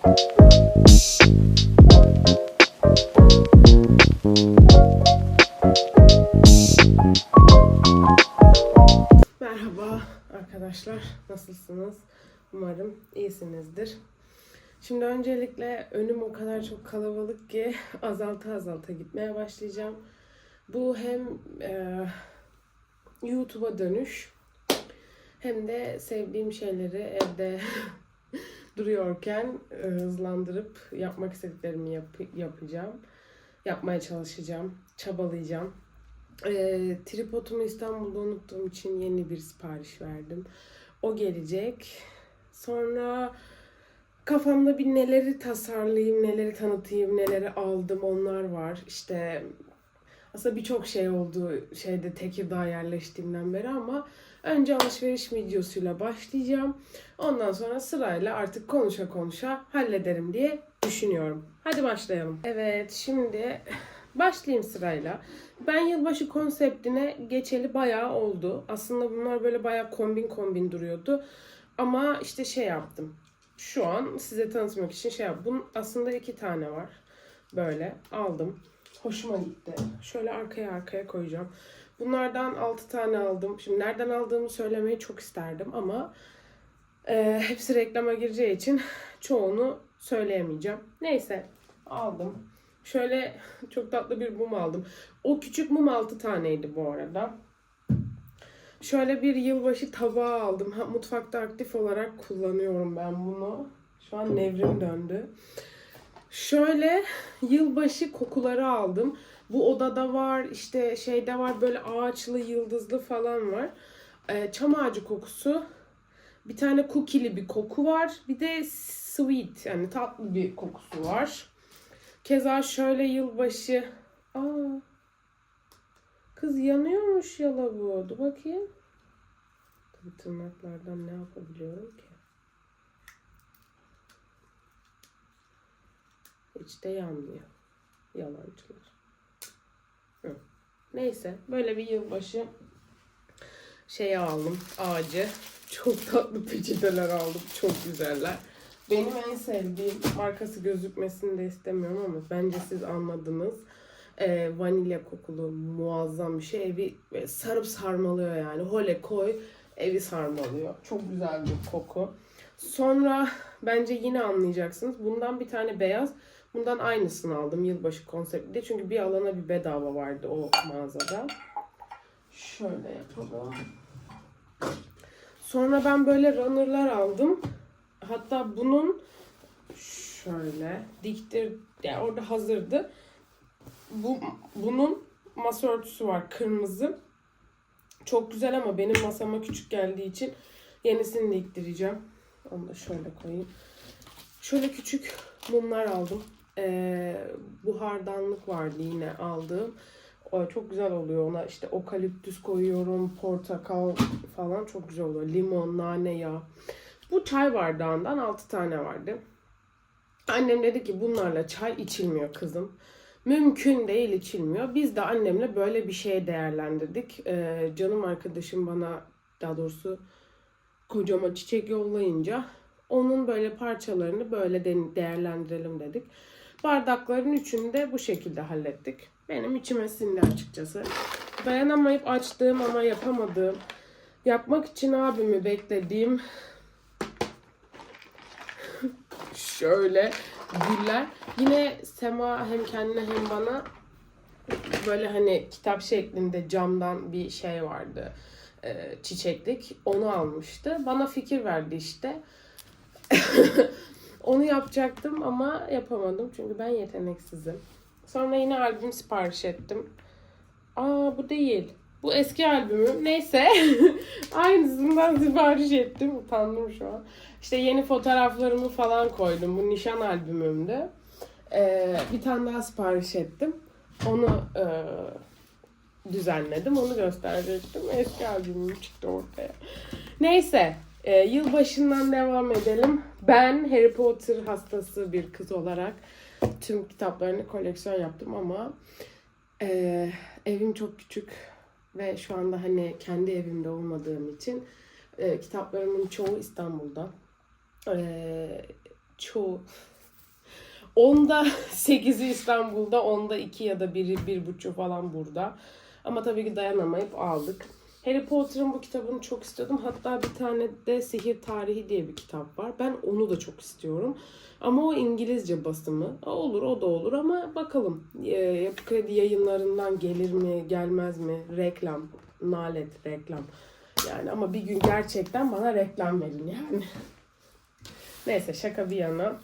Merhaba arkadaşlar, nasılsınız? Umarım iyisinizdir. Şimdi öncelikle önüm o kadar çok kalabalık ki azalta azalta gitmeye başlayacağım. Bu hem e, YouTube'a dönüş hem de sevdiğim şeyleri evde duruyorken e, hızlandırıp yapmak istediklerimi yap- yapacağım. Yapmaya çalışacağım, çabalayacağım. E, tripodumu İstanbul'da unuttuğum için yeni bir sipariş verdim. O gelecek. Sonra kafamda bir neleri tasarlayayım, neleri tanıtayım, neleri aldım onlar var. İşte aslında birçok şey oldu şeyde Tekirdağ yerleştiğimden beri ama önce alışveriş videosuyla başlayacağım. Ondan sonra sırayla artık konuşa konuşa hallederim diye düşünüyorum. Hadi başlayalım. Evet şimdi başlayayım sırayla. Ben yılbaşı konseptine geçeli bayağı oldu. Aslında bunlar böyle bayağı kombin kombin duruyordu. Ama işte şey yaptım. Şu an size tanıtmak için şey yaptım. Bunun aslında iki tane var. Böyle aldım. Hoşuma gitti. Şöyle arkaya arkaya koyacağım. Bunlardan 6 tane aldım. Şimdi nereden aldığımı söylemeyi çok isterdim ama e, hepsi reklama gireceği için çoğunu söyleyemeyeceğim. Neyse aldım. Şöyle çok tatlı bir mum aldım. O küçük mum 6 taneydi bu arada. Şöyle bir yılbaşı tabağı aldım. Ha, mutfakta aktif olarak kullanıyorum ben bunu. Şu an nevrim döndü. Şöyle yılbaşı kokuları aldım. Bu odada var, işte şeyde var böyle ağaçlı, yıldızlı falan var. Ee, çam ağacı kokusu. Bir tane cookie'li bir koku var. Bir de sweet yani tatlı bir kokusu var. Keza şöyle yılbaşı. Aa, kız yanıyormuş yala bu. Dur bakayım. Tabii tırnaklardan ne yapabiliyorum ki? Hiç de yanmıyor. Yalancılar. Hı. Neyse böyle bir yılbaşı şeyi aldım ağacı. Çok tatlı peçeteler aldım. Çok güzeller. Benim en sevdiğim markası gözükmesini de istemiyorum ama bence siz anladınız. Ee, vanilya kokulu muazzam bir şey. Evi böyle sarıp sarmalıyor yani. Hole koy evi sarmalıyor. Çok güzel bir koku. Sonra bence yine anlayacaksınız. Bundan bir tane beyaz. Bundan aynısını aldım yılbaşı konseptinde. Çünkü bir alana bir bedava vardı o mağazada. Şöyle yapalım. Sonra ben böyle runner'lar aldım. Hatta bunun şöyle diktir yani orada hazırdı. Bu bunun masa örtüsü var kırmızı. Çok güzel ama benim masama küçük geldiği için yenisini diktireceğim. Onu da şöyle koyayım. Şöyle küçük mumlar aldım. Ee, buhardanlık vardı yine aldığım. O çok güzel oluyor ona. işte okaliptüs koyuyorum, portakal falan çok güzel oluyor. Limon, nane yağı. Bu çay bardağından 6 tane vardı. Annem dedi ki bunlarla çay içilmiyor kızım. Mümkün değil içilmiyor. Biz de annemle böyle bir şeye değerlendirdik. Ee, canım arkadaşım bana daha doğrusu kocama çiçek yollayınca onun böyle parçalarını böyle de- değerlendirelim dedik. Bardakların üçünü de bu şekilde hallettik. Benim içime sindi açıkçası. Dayanamayıp açtığım ama yapamadığım, yapmak için abimi beklediğim şöyle güller. Yine Sema hem kendine hem bana böyle hani kitap şeklinde camdan bir şey vardı. E, çiçeklik. Onu almıştı. Bana fikir verdi işte. Onu yapacaktım ama yapamadım çünkü ben yeteneksizim. Sonra yine albüm sipariş ettim. Aa bu değil. Bu eski albümüm. Neyse. Aynısından sipariş ettim. Utandım şu an. İşte yeni fotoğraflarımı falan koydum. Bu nişan albümümdü. Ee, bir tane daha sipariş ettim. Onu e, düzenledim. Onu gösterecektim. Eski albümüm çıktı ortaya. Neyse. E, yılbaşından devam edelim. Ben Harry Potter hastası bir kız olarak tüm kitaplarını koleksiyon yaptım ama e, evim çok küçük ve şu anda hani kendi evimde olmadığım için e, kitaplarımın çoğu İstanbul'da. E, çoğu. Onda 8'i İstanbul'da, onda 2 ya da 1'i 1,5 falan burada. Ama tabii ki dayanamayıp aldık. Harry Potter'ın bu kitabını çok istiyordum. Hatta bir tane de Sihir Tarihi diye bir kitap var. Ben onu da çok istiyorum. Ama o İngilizce basımı. Olur o da olur ama bakalım. Ee, Yapı Kredi yayınlarından gelir mi gelmez mi? Reklam. Nalet reklam. Yani ama bir gün gerçekten bana reklam verin yani. Neyse şaka bir yana.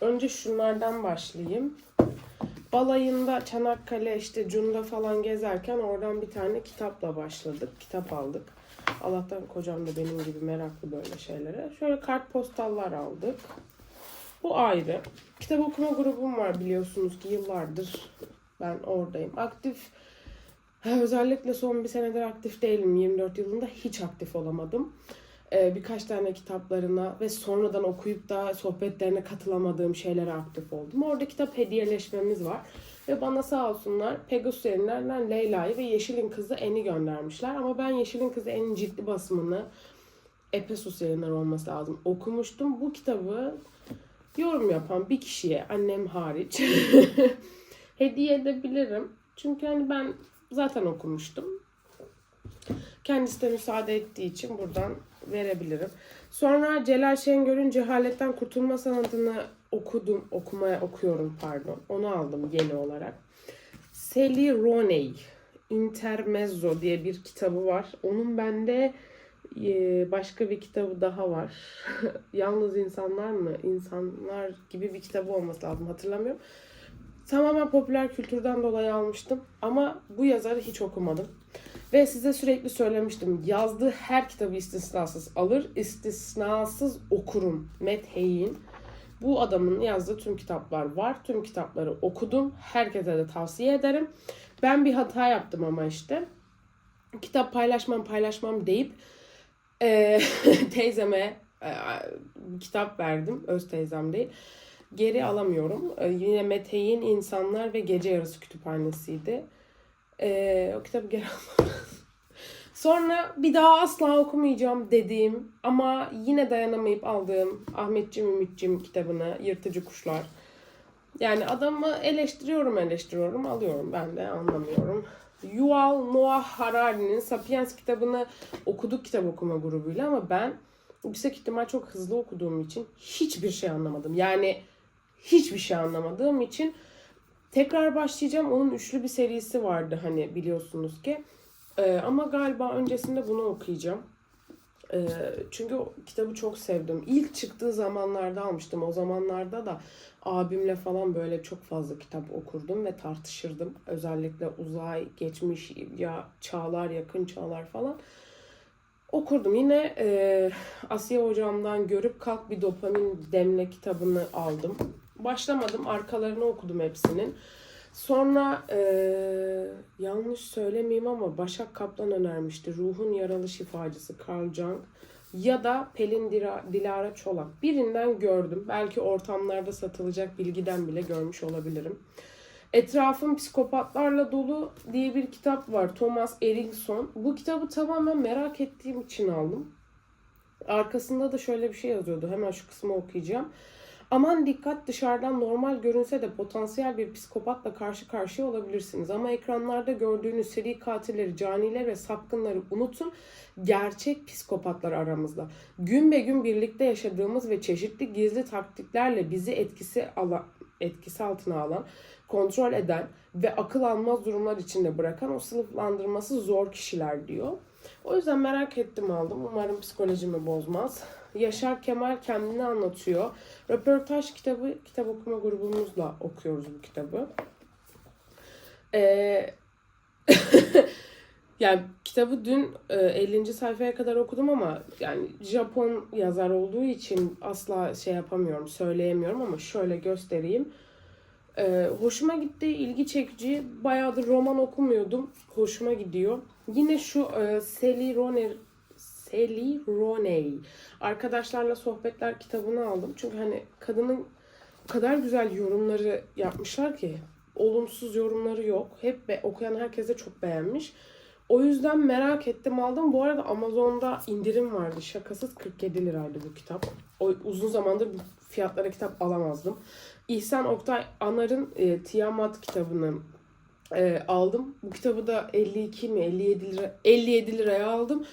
Önce şunlardan başlayayım. Balayında Çanakkale işte Cunda falan gezerken oradan bir tane kitapla başladık. Kitap aldık. Allah'tan kocam da benim gibi meraklı böyle şeylere. Şöyle kartpostallar aldık. Bu ayrı. Kitap okuma grubum var biliyorsunuz ki yıllardır ben oradayım. Aktif özellikle son bir senedir aktif değilim. 24 yılında hiç aktif olamadım. Ee, birkaç tane kitaplarına ve sonradan okuyup da sohbetlerine katılamadığım şeylere aktif oldum. Orada kitap hediyeleşmemiz var. Ve bana sağ olsunlar Pegasus yayınlarından Leyla'yı ve Yeşil'in Kızı En'i göndermişler. Ama ben Yeşil'in Kızı En'in ciddi basımını Epesus yayınları olması lazım. Okumuştum. Bu kitabı yorum yapan bir kişiye annem hariç hediye edebilirim. Çünkü hani ben zaten okumuştum. Kendisi de müsaade ettiği için buradan verebilirim. Sonra Celal Şengör'ün Cehaletten Kurtulma Sanatı'nı okudum, okumaya okuyorum pardon. Onu aldım yeni olarak. Sally Rooney, Intermezzo diye bir kitabı var. Onun bende e, başka bir kitabı daha var. Yalnız insanlar mı? İnsanlar gibi bir kitabı olması lazım hatırlamıyorum. Tamamen popüler kültürden dolayı almıştım. Ama bu yazarı hiç okumadım. Ve size sürekli söylemiştim. Yazdığı her kitabı istisnasız alır, istisnasız okurum. Matt Haig'in. Bu adamın yazdığı tüm kitaplar var. Tüm kitapları okudum. Herkese de tavsiye ederim. Ben bir hata yaptım ama işte. Kitap paylaşmam paylaşmam deyip eee, teyzeme bir kitap verdim. Öz teyzem değil. Geri alamıyorum. Eee, yine Mete'in İnsanlar ve Gece Yarısı Kütüphanesi'ydi. Eee, o kitabı geri almam. Sonra bir daha asla okumayacağım dediğim ama yine dayanamayıp aldığım Ahmetciğim Ümitciğim kitabını Yırtıcı Kuşlar. Yani adamı eleştiriyorum eleştiriyorum alıyorum ben de anlamıyorum. Yuval Noah Harari'nin Sapiens kitabını okuduk kitap okuma grubuyla ama ben yüksek ihtimal çok hızlı okuduğum için hiçbir şey anlamadım. Yani hiçbir şey anlamadığım için tekrar başlayacağım. Onun üçlü bir serisi vardı hani biliyorsunuz ki. Ee, ama galiba öncesinde bunu okuyacağım. Ee, çünkü o kitabı çok sevdim. İlk çıktığı zamanlarda almıştım. O zamanlarda da abimle falan böyle çok fazla kitap okurdum ve tartışırdım. Özellikle uzay, geçmiş ya çağlar, yakın çağlar falan. Okurdum. Yine e, Asiye hocamdan görüp Kalk Bir Dopamin Demle kitabını aldım. Başlamadım. Arkalarını okudum hepsinin. Sonra e, yanlış söylemeyeyim ama Başak Kaplan önermişti. Ruhun Yaralı Şifacısı Carl Jung ya da Pelin Dilara Çolak. Birinden gördüm. Belki ortamlarda satılacak bilgiden bile görmüş olabilirim. Etrafım Psikopatlarla Dolu diye bir kitap var. Thomas Erikson. Bu kitabı tamamen merak ettiğim için aldım. Arkasında da şöyle bir şey yazıyordu. Hemen şu kısmı okuyacağım. Aman dikkat dışarıdan normal görünse de potansiyel bir psikopatla karşı karşıya olabilirsiniz. Ama ekranlarda gördüğünüz seri katilleri, caniler ve sapkınları unutun. Gerçek psikopatlar aramızda. Gün be gün birlikte yaşadığımız ve çeşitli gizli taktiklerle bizi etkisi ala, etkisi altına alan, kontrol eden ve akıl almaz durumlar içinde bırakan o sınıflandırması zor kişiler diyor. O yüzden merak ettim aldım. Umarım psikolojimi bozmaz. Yaşar Kemal kendini anlatıyor. Röportaj kitabı, kitap okuma grubumuzla okuyoruz bu kitabı. Ee, yani kitabı dün e, 50. sayfaya kadar okudum ama yani Japon yazar olduğu için asla şey yapamıyorum, söyleyemiyorum ama şöyle göstereyim. Ee, hoşuma gitti, ilgi çekici. Bayağıdır roman okumuyordum. Hoşuma gidiyor. Yine şu e, Sally Rooney Sally Rooney Arkadaşlarla Sohbetler kitabını aldım. Çünkü hani kadının o kadar güzel yorumları yapmışlar ki olumsuz yorumları yok. Hep be, okuyan herkes de çok beğenmiş. O yüzden merak ettim aldım. Bu arada Amazon'da indirim vardı. Şakasız 47 liraydı bu kitap. O, uzun zamandır bu fiyatlara kitap alamazdım. İhsan Oktay Anar'ın e, Tiamat kitabını e, aldım. Bu kitabı da 52 mi 57 lira 57 liraya aldım.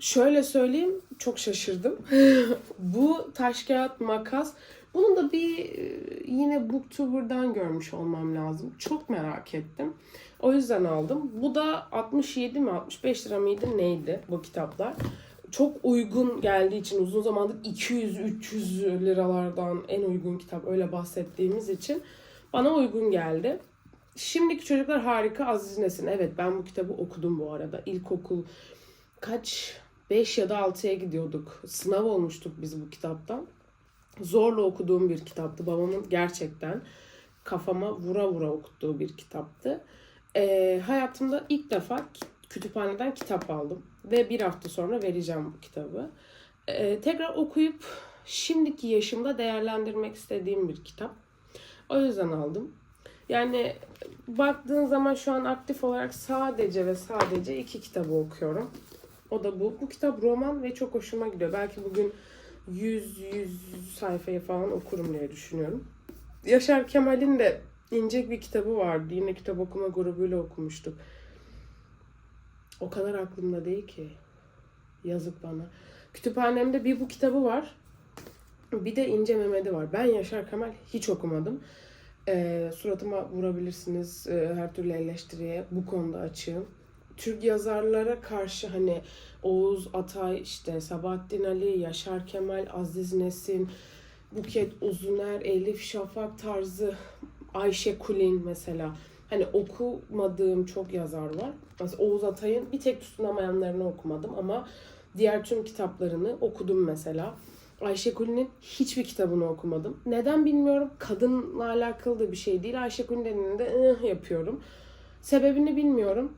Şöyle söyleyeyim çok şaşırdım. bu taş kağıt makas bunu da bir e, yine Booktuber'dan görmüş olmam lazım. Çok merak ettim. O yüzden aldım. Bu da 67 mi 65 lira mıydı neydi bu kitaplar. Çok uygun geldiği için uzun zamandır 200-300 liralardan en uygun kitap öyle bahsettiğimiz için bana uygun geldi. Şimdiki çocuklar harika Aziz Nesin. Evet ben bu kitabı okudum bu arada. İlkokul kaç 5 ya da 6'ya gidiyorduk. Sınav olmuştuk biz bu kitaptan. Zorla okuduğum bir kitaptı. Babamın gerçekten kafama vura vura okuttuğu bir kitaptı. Ee, hayatımda ilk defa kütüphaneden kitap aldım. Ve bir hafta sonra vereceğim bu kitabı. Ee, tekrar okuyup şimdiki yaşımda değerlendirmek istediğim bir kitap. O yüzden aldım. Yani baktığın zaman şu an aktif olarak sadece ve sadece iki kitabı okuyorum. O da bu. Bu kitap roman ve çok hoşuma gidiyor. Belki bugün 100-100 sayfayı falan okurum diye düşünüyorum. Yaşar Kemal'in de ince bir kitabı vardı. Yine kitap okuma grubuyla okumuştuk. O kadar aklımda değil ki. Yazık bana. Kütüphanemde bir bu kitabı var. Bir de İnce Mehmet'i var. Ben Yaşar Kemal hiç okumadım. Ee, suratıma vurabilirsiniz e, her türlü eleştiriye. Bu konuda açığım. Türk yazarlara karşı hani Oğuz Atay, işte Sabahattin Ali, Yaşar Kemal, Aziz Nesin, Buket Uzuner, Elif Şafak tarzı Ayşe Kulin mesela. Hani okumadığım çok yazar var. Mesela Oğuz Atay'ın bir tek tutunamayanlarını okumadım ama diğer tüm kitaplarını okudum mesela. Ayşe Kulin'in hiçbir kitabını okumadım. Neden bilmiyorum. Kadınla alakalı da bir şey değil. Ayşe Kulin dediğinde ıh yapıyorum. Sebebini bilmiyorum.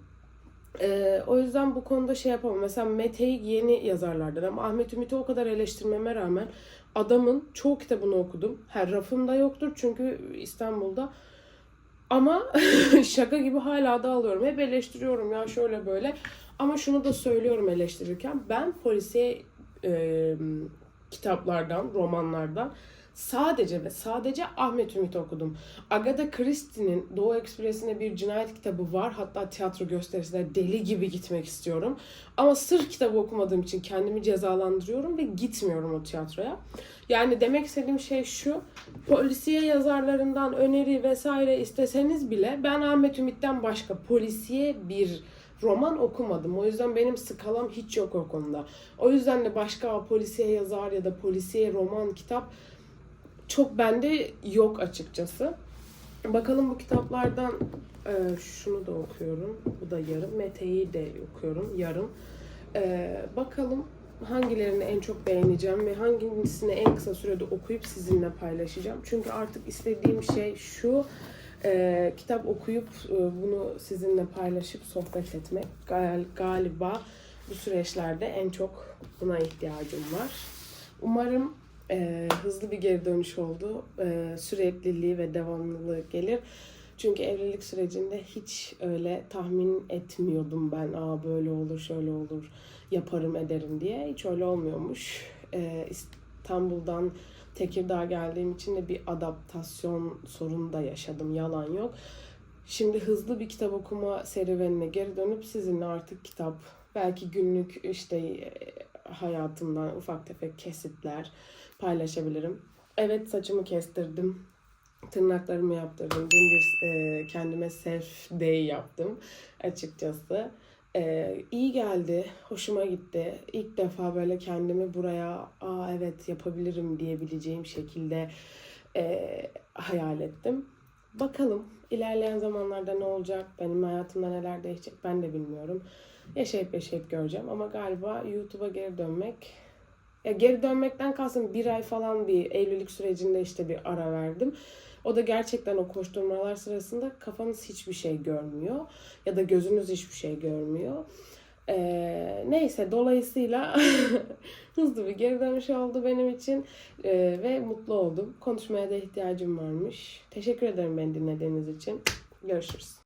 Ee, o yüzden bu konuda şey yapamam. Mesela Mete'yi yeni yazarlardan ama Ahmet Ümit'i o kadar eleştirmeme rağmen adamın çoğu kitabını okudum. Her rafımda yoktur çünkü İstanbul'da. Ama şaka gibi hala da alıyorum. Hep eleştiriyorum ya şöyle böyle. Ama şunu da söylüyorum eleştirirken. Ben polisiye e, kitaplardan, romanlardan sadece ve sadece Ahmet Ümit okudum. Agatha Christie'nin Doğu Ekspresi'nde bir cinayet kitabı var. Hatta tiyatro gösterisine deli gibi gitmek istiyorum. Ama sırf kitabı okumadığım için kendimi cezalandırıyorum ve gitmiyorum o tiyatroya. Yani demek istediğim şey şu. Polisiye yazarlarından öneri vesaire isteseniz bile ben Ahmet Ümit'ten başka polisiye bir roman okumadım. O yüzden benim skalam hiç yok o konuda. O yüzden de başka polisiye yazar ya da polisiye roman kitap çok bende yok açıkçası. Bakalım bu kitaplardan e, şunu da okuyorum. Bu da yarım. Mete'yi de okuyorum yarım. E, bakalım hangilerini en çok beğeneceğim ve hangisini en kısa sürede okuyup sizinle paylaşacağım. Çünkü artık istediğim şey şu. e, kitap okuyup e, bunu sizinle paylaşıp sohbet etmek. Gal- galiba bu süreçlerde en çok buna ihtiyacım var. Umarım e, hızlı bir geri dönüş oldu. E, sürekliliği ve devamlılığı gelir. Çünkü evlilik sürecinde hiç öyle tahmin etmiyordum ben. Aa böyle olur, şöyle olur, yaparım ederim diye. Hiç öyle olmuyormuş. E, İstanbul'dan Tekirdağ geldiğim için de bir adaptasyon sorunu da yaşadım. Yalan yok. Şimdi hızlı bir kitap okuma serüvenine geri dönüp sizinle artık kitap, belki günlük işte hayatımdan ufak tefek kesitler paylaşabilirim. Evet saçımı kestirdim. Tırnaklarımı yaptırdım. Dün bir e, kendime self day yaptım açıkçası. E, iyi geldi, hoşuma gitti. İlk defa böyle kendimi buraya aa evet yapabilirim diyebileceğim şekilde e, hayal ettim. Bakalım ilerleyen zamanlarda ne olacak, benim hayatımda neler değişecek ben de bilmiyorum. Yaşayıp yaşayıp göreceğim ama galiba YouTube'a geri dönmek ya geri dönmekten kalsın bir ay falan bir evlilik sürecinde işte bir ara verdim. O da gerçekten o koşturmalar sırasında kafanız hiçbir şey görmüyor ya da gözünüz hiçbir şey görmüyor. Ee, neyse dolayısıyla hızlı bir geri dönüş oldu benim için Ee, ve mutlu oldum. Konuşmaya da ihtiyacım varmış. Teşekkür ederim beni dinlediğiniz için. Görüşürüz.